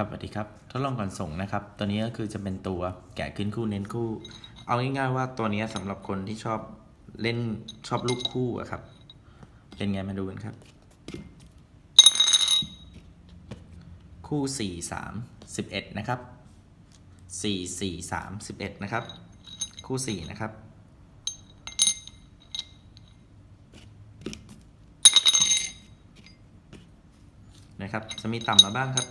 ครับสวัสดีครับทดลองก่อนส่งนะครับ ตัวนี้ก็คือจะเป็นตัวแกะขึ้นคู่เน้นคู่ เอาง่ายๆว่าตัวนี้สำหรับคนที่ชอบเล่นชอบลูกคู่อะครับ เป็นไงมาดูกันครับ คู่สี่สามสิบเอ็ดนะครับสี่สี่สามสิบเอ็ดนะครับ คู่สี่นะครับนะครับ จะมีต่ำมาบ้างครับ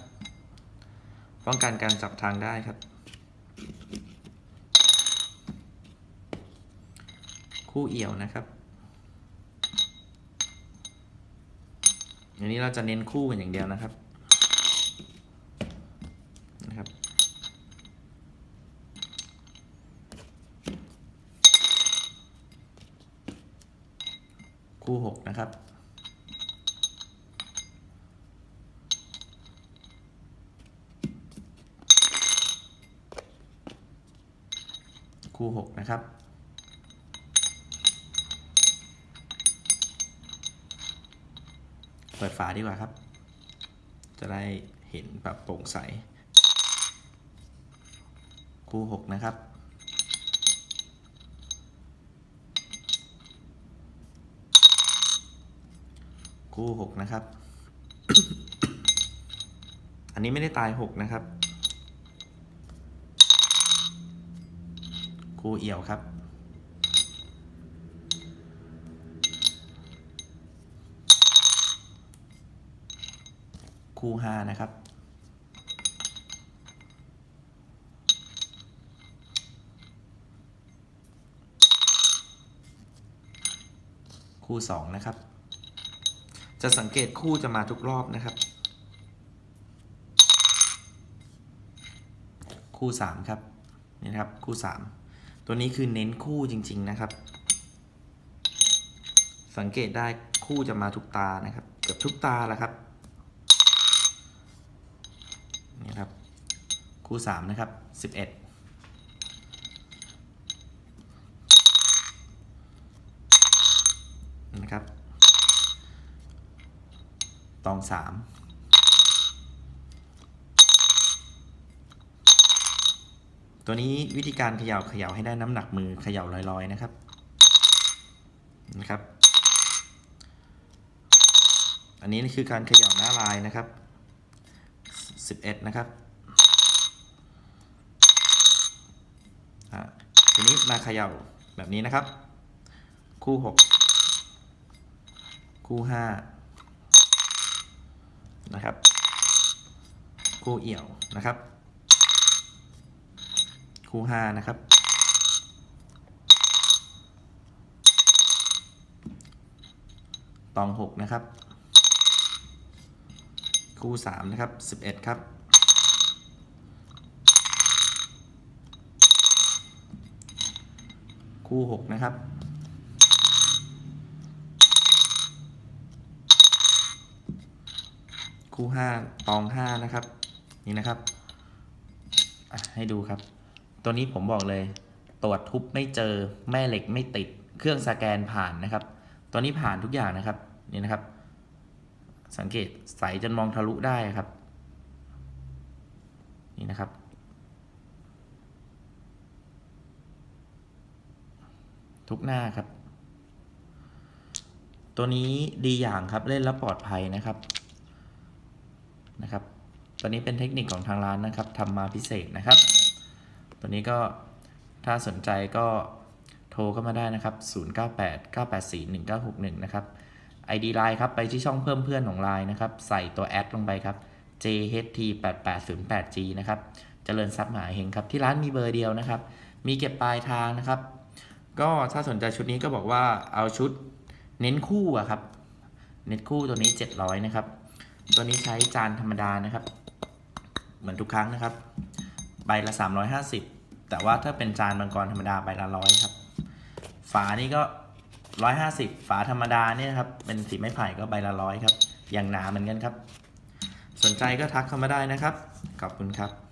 ป้องกันการจับทางได้ครับ คู่เอี่ยวนะครับอันนี้เราจะเน้นคู่กันอย่างเดียวนะครับนะครับคู่หกนะครับ คู่หกนะครับ เปิดฝาดีกว่าครับ จะได้เห็นแบบโปร่งใส คู่หกนะครับ คู่หกนะครับ อันนี้ไม่ได้ตายหกนะครับ คู่เอี่ยวครับ คู่ห้านะครับ คู่สองนะครับ จะสังเกตคู่จะมาทุกรอบนะครับ คู่สามครับนี่นะครับ คู่สาม ตัวนี้คือเน้นคู่จริง ๆนะครับ สังเกตได้คู่จะมาทุกตานะครับ เกือบทุกตาแหละครับนี่ครับ คู่สามนะครับสิบเอ็ดนะครับ ตองสาม ตัวนี้วิธีการเขย่าเขย่าให้ได้น้ำหนักมือเขย่าลอยๆนะครับนะครับ อันนี้คือการเขย่าหน้าลายนะครับ 11 นะครับอะทีนี้มาเขย่าแบบนี้นะครับ คู่ 6 คู่ 5 นะครับ คู่เอี่ยวนะครับ คู่5นะครับ ตอง6นะครับ คู่3นะครับ11ครับ คู่6นะครับคู่ 5 ตอง 5 นะครับ นี่นะครับ ให้ดูครับ ตัวนี้ผมบอกเลย ตรวจทุบไม่เจอแม่เหล็กไม่ติด เครื่องสแกนผ่านนะครับ ตัวนี้ผ่านทุกอย่างนะครับนี่นะครับ สังเกตใสจนมองทะลุได้ครับ นี่นะครับทุกหน้าครับ ตัวนี้ดีอย่างครับเล่นแล้วปลอดภัยนะครับนะครับ ตัวนี้เป็นเทคนิคของทางร้านนะครับทำมาพิเศษนะครับ ตัวนี้ก็ถ้าสนใจก็โทรเข้ามาได้นะครับ 098 984 1961 นะครับ ID Line ครับ ไปที่ช่องเพิ่มเพื่อนของ Line นะครับ ใส่ตัวแอดลงไปครับ JHT 8808 G นะครับเจริญทรัพย์มหาเฮงครับ ที่ร้านมีเบอร์เดียวนะครับ มีเก็บปลายทางนะครับ ก็ถ้าสนใจชุดนี้ก็บอกว่าเอาชุดเน้นคู่อะครับ เน้นคู่ตัวนี้ 700 นะครับ ตัวนี้ใช้จานธรรมดานะครับ เหมือนทุกครั้งนะครับ ใบละ 350 แต่ว่าถ้าเป็นจานมังกรธรรมดาใบละร้อยครับ ฝานี่ก็ร้อยห้าสิบฝาธรรมดาเนี่ยครับ เป็นสีไม้ไผ่ก็ใบละร้อยครับ อย่างหนาเหมือนกันครับ สนใจก็ทักเข้ามาได้นะครับ ขอบคุณครับ